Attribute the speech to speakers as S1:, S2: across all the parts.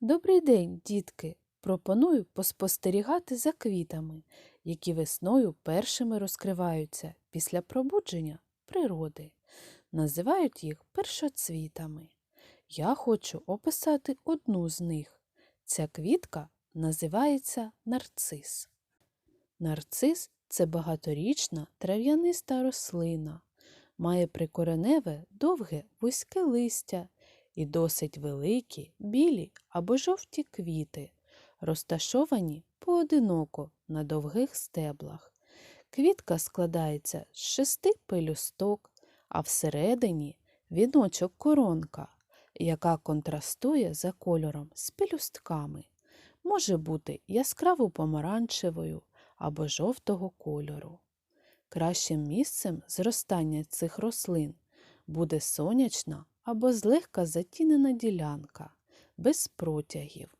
S1: Добрий день, дітки! Пропоную поспостерігати за квітами, які весною першими розкриваються після пробудження природи. Називають їх першоцвітами. Я хочу описати одну з них. Ця квітка називається нарцис. Нарцис це багаторічна трав'яниста рослина, має прикореневе довге вузьке листя і досить великі білі або жовті квіти, розташовані поодиноко на довгих стеблах. Квітка складається з шести пелюсток, а всередині віночок коронка, яка контрастує за кольором з пелюстками. Може бути яскраво помаранчевою або жовтого кольору. Кращим місцем зростання цих рослин буде сонячна або злегка затінена ділянка, без протягів.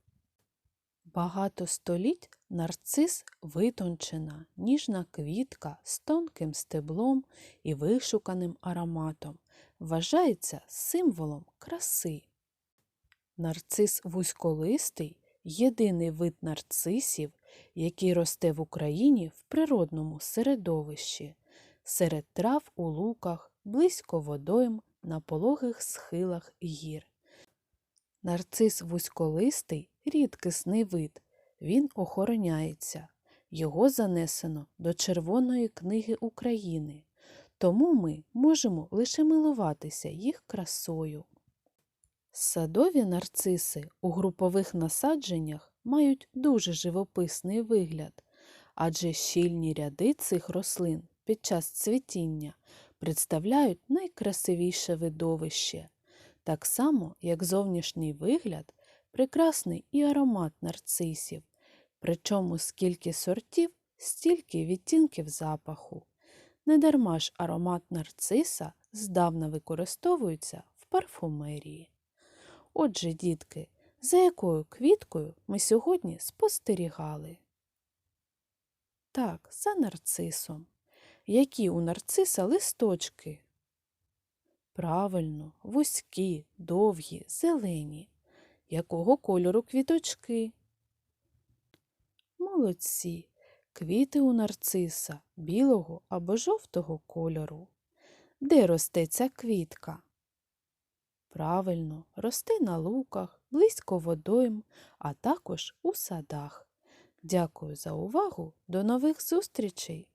S1: Багато століть нарцис витончена, ніжна квітка з тонким стеблом і вишуканим ароматом, вважається символом краси. Нарцис вузьколистий єдиний вид нарцисів, який росте в Україні в природному середовищі, серед трав у луках, близько водойм, на пологих схилах гір. Нарцис вузьколистий рідкісний вид, він охороняється. Його занесено до Червоної книги України, тому ми можемо лише милуватися їх красою. Садові нарциси у групових насадженнях мають дуже живописний вигляд, адже щільні ряди цих рослин під час цвітіння представляють найкрасивіше видовище, так само, як зовнішній вигляд, прекрасний і аромат нарцисів, причому скільки сортів, стільки відтінків запаху. Недарма ж аромат нарциса здавна використовується в парфумерії. Отже, дітки, за якою квіткою ми сьогодні спостерігали? Так, за нарцисом. Які у нарциса листочки? Правильно, вузькі, довгі, зелені. Якого кольору квіточки? Молодці. Квіти у нарциса білого або жовтого кольору. Де росте ця квітка? Правильно, росте на луках, близько водойм, а також у садах. Дякую за увагу. До нових зустрічей!